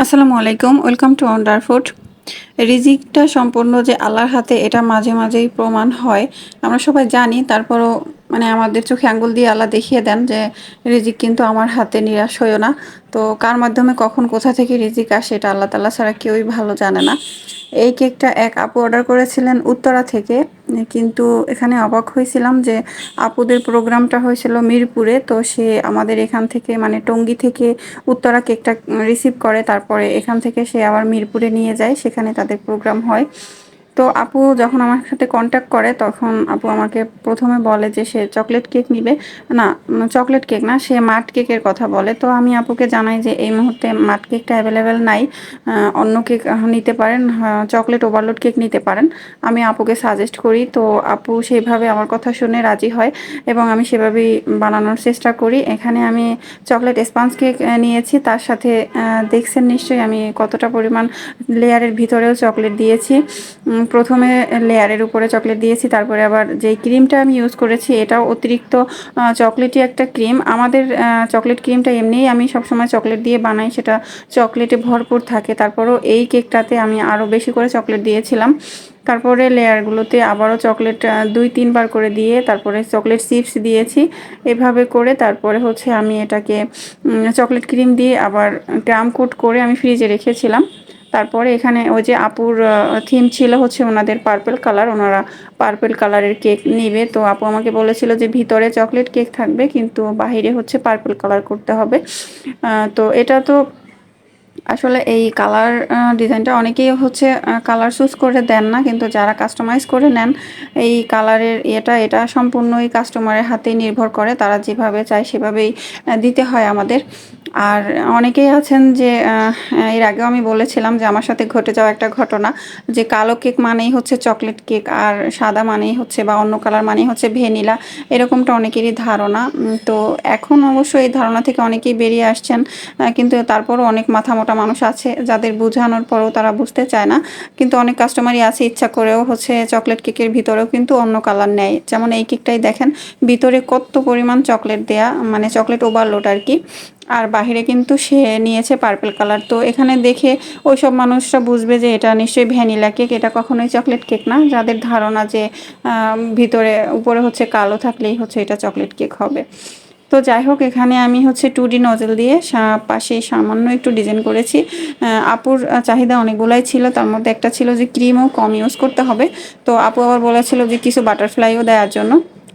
আসসালামু আলাইকুম, welcome to wonder food. রিজিকটা সম্পূর্ণ যে আল্লাহর হাতে, এটা মাঝে মাঝেই প্রমাণ হয়। আমরা সবাই জানি, তারপরও মানে আমাদের চোখে আঙ্গুল দিয়ে আল্লাহ দেখিয়ে দেন যে রিজিক কিন্তু আমার হাতে নিরাশ হইও না। তো কার মাধ্যমে কখন কোথা থেকে রিজিক আসে এটা আল্লাহ তাল্লাহ ছাড়া কেউই ভালো জানে না। এই কেকটা এক আপু অর্ডার করেছিলেন উত্তরা থেকে। কিন্তু এখানে অবাক হয়েছিলাম যে আপুদের প্রোগ্রামটা হয়েছিল মিরপুরে। তো সে আমাদের এখান থেকে মানে টঙ্গি থেকে উত্তরা কেকটা রিসিভ করে। তারপরে এখান থেকে সে আবার মিরপুরে নিয়ে যায়। সেখানে তাদের প্রোগ্রাম হয়। তো আপু যখন আমার সাথে কন্ট্যাক্ট করে, তখন আপু আমাকে প্রথমে বলে যে সে চকলেট কেক নিবে। না চকলেট কেক না, সে মাঠ কেকের কথা বলে। তো আমি আপুকে জানাই যে এই মুহূর্তে মাঠ কেকটা অ্যাভেলেবেল নাই। অন্য কেক নিতে পারেন চকলেট ওভারলোড কেক নিতে পারেন। আমি আপুকে সাজেস্ট করি। তো আপু সেইভাবে আমার কথা শুনে রাজি হয় এবং আমি সেভাবেই বানানোর চেষ্টা করি। এখানে আমি চকলেট স্পঞ্জ কেক নিয়েছি। তার সাথে দেখছেন নিশ্চয়ই আমি কতটা পরিমাণ লেয়ারের ভিতরেও চকলেট দিয়েছি। প্রথমে লেয়ারের উপরে চকলেট দিয়েছি, তারপরে আবার যে ক্রিমটা আমি ইউজ করেছি এটাও অতিরিক্ত চকলেটই একটা ক্রিম। আমাদের চকলেট ক্রিমটা এমনিই আমি সবসময় চকলেট দিয়ে বানাই, সেটা চকলেটে ভরপুর থাকে। তারপরও এই কেকটাতে আমি আরও বেশি করে চকলেট দিয়েছিলাম। তারপরে লেয়ারগুলোতে আবারও চকলেট দুই তিনবার করে দিয়ে তারপরে চকলেট চিপস দিয়েছি। এভাবে করে তারপরে হচ্ছে আমি এটাকে চকলেট ক্রিম দিয়ে আবার গ্রাম কোট করে আমি ফ্রিজে রেখেছিলাম। তারপরে এখানে ওই যে আপুর থিম ছিল হচ্ছে ওনাদের পার্পেল কালার ওনারা পার্পেল কালারের কেক নেবে। তো আপু আমাকে বলেছিল যে ভিতরে চকলেট কেক থাকবে, কিন্তু বাহিরে হচ্ছে পার্পেল কালার করতে হবে। তো এটা তো আসলে এই কালার ডিজাইনটা অনেকেই হচ্ছে কালার চুজ করে দেন না, কিন্তু যারা কাস্টমাইজ করে নেন, এই কালারের এটা এটা সম্পূর্ণই কাস্টমারের হাতেই নির্ভর করে। তারা যেভাবে চায় সেভাবেই দিতে হয় আমাদের। আর অনেকেই আছেন যে এর আগেও আমি বলেছিলাম যে আমার সাথে ঘটে যাওয়া একটা ঘটনা যে কালো কেক মানেই হচ্ছে চকলেট কেক আর সাদা মানেই হচ্ছে বা অন্য কালার মানেই হচ্ছে ভেনিলা এরকমটা অনেকেরই ধারণা। তো এখন অবশ্য এই ধারণা থেকে অনেকেই বেরিয়ে আসছেন কিন্তু তারপরও অনেক মাথা মোটা মানুষ আছে যাদের বোঝানোর পরেও তারা বুঝতে চায় না। কিন্তু অনেক কাস্টমারই আছে ইচ্ছা করেও হচ্ছে চকলেট কেকের ভিতরেও কিন্তু অন্য কালার নেয়। যেমন এই কেকটাই দেখেন, ভিতরে কত পরিমাণ চকলেট দেয়া মানে চকলেট ওভারলোড আর কি। আর বাহিরে কিন্তু সে নিয়েছে পার্পেল কালার তো এখানে দেখে ওই সব মানুষরা বুঝবে যে এটা নিশ্চয়ই ভ্যানিলা কেক এটা কখনোই চকলেট কেক না। যাদের ধারণা যে ভিতরে উপরে হচ্ছে কালো থাকলেই হচ্ছে এটা চকলেট কেক হবে। তো যাই হোক, এখানে আমি হচ্ছে টু ডি নজল দিয়ে পাশে সামান্য একটু ডিজাইন করেছি। আপুর চাহিদা অনেকগুলাই ছিল। তার মধ্যে একটা ছিল যে ক্রিমও কম ইউজ করতে হবে। তো আপু আবার বলেছিল যে কিছু বাটারফ্লাইও দেওয়ার জন্য।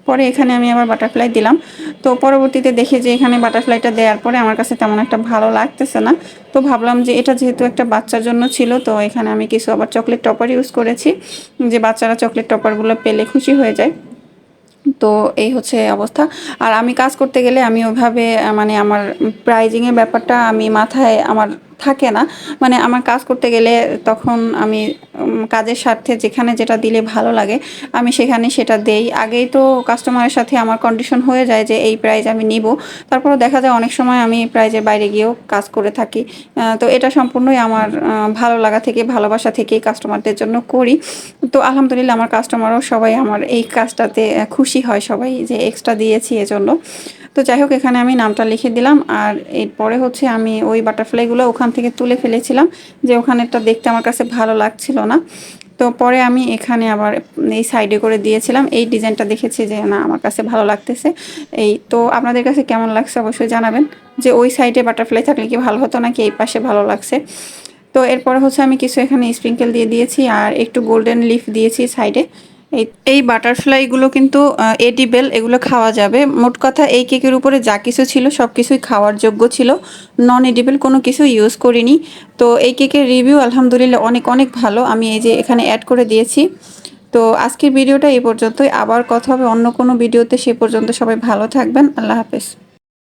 পরে এখানে আমি আবার বাটারফ্লাই দিলাম। তো পরবর্তীতে দেখে যে এখানে বাটারফ্লাইটা দেওয়ার পরে আমার কাছে তেমন একটা ভালো লাগতেছে না। তো ভাবলাম যে এটা যেহেতু একটা বাচ্চার জন্য ছিল, তো এখানে আমি কিছু আবার চকলেট টপার ইউজ করেছি, যে বাচ্চারা চকলেট টপারগুলো পেলে খুশি হয়ে যায়। তো এই হচ্ছে অবস্থা। আর আমি কাজ করতে গেলে আমি ওইভাবে মানে আমার প্রাইজিংয়ের ব্যাপারটা আমি মাথায় আমার থাকে না। মানে আমার কাজ করতে গেলে তখন আমি কাজের স্বার্থে যেখানে যেটা দিলে ভালো লাগে, আমি সেখানে সেটা দেই। আগেই তো কাস্টমারের সাথে আমার কন্ডিশন হয়ে যায় যে এই প্রাইজ আমি নিব। তারপরও দেখা যায় অনেক সময় আমি প্রাইজের বাইরে গিয়েও কাজ করে থাকি। তো এটা সম্পূর্ণই আমার ভালো লাগা থেকে, ভালোবাসা থেকেই কাস্টমারদের জন্য করি। তো আলহামদুলিল্লাহ আমার কাস্টমারও সবাই আমার এই কাজটাতে খুশি হয়, সবাই যে এক্সট্রা দিয়েছি এজন্য। তো যাই হোক, এখানে আমি নামটা লিখে দিলাম। আর এরপরে হচ্ছে আমি ওই বাটারফ্লাইগুলো ওখান থেকে তুলে ফেলেছিলাম যে ওখানেরটা দেখতে আমার কাছে ভালো লাগছিল না। তো পরে আমি এখানে আবার এই সাইডে করে দিয়েছিলাম। এই ডিজাইনটা দেখেছি যে না, আমার কাছে ভালো লাগতেছে। এই তো আপনাদের কাছে কেমন লাগছে অবশ্যই জানাবেন। যে ওই সাইডে বাটারফ্লাই থাকলে কি ভালো হতো নাকি এই পাশে ভালো লাগছে? তো এরপরে হচ্ছে আমি কিছু এখানে স্প্রিঙ্কেল দিয়ে দিয়েছি আর একটু গোল্ডেন লিফ দিয়েছি সাইডে এই বাটারফ্লাইগুলো কিন্তু এডিবেল এগুলো খাওয়া যাবে। মোট কথা এই কেকের উপরে যা কিছু ছিল, সব কিছুই খাওয়ার যোগ্য ছিল। নন এডিবেল কোনো কিছু ইউজ করিনি। তো এই কেকের রিভিউ আলহামদুলিল্লাহ অনেক অনেক ভালো। আমি এই যে এখানে অ্যাড করে দিয়েছি। তো আজকের ভিডিওটা এই পর্যন্তই। আবার কথা হবে অন্য কোনো ভিডিওতে সে পর্যন্ত সবাই ভালো থাকবেন। আল্লাহ হাফেজ।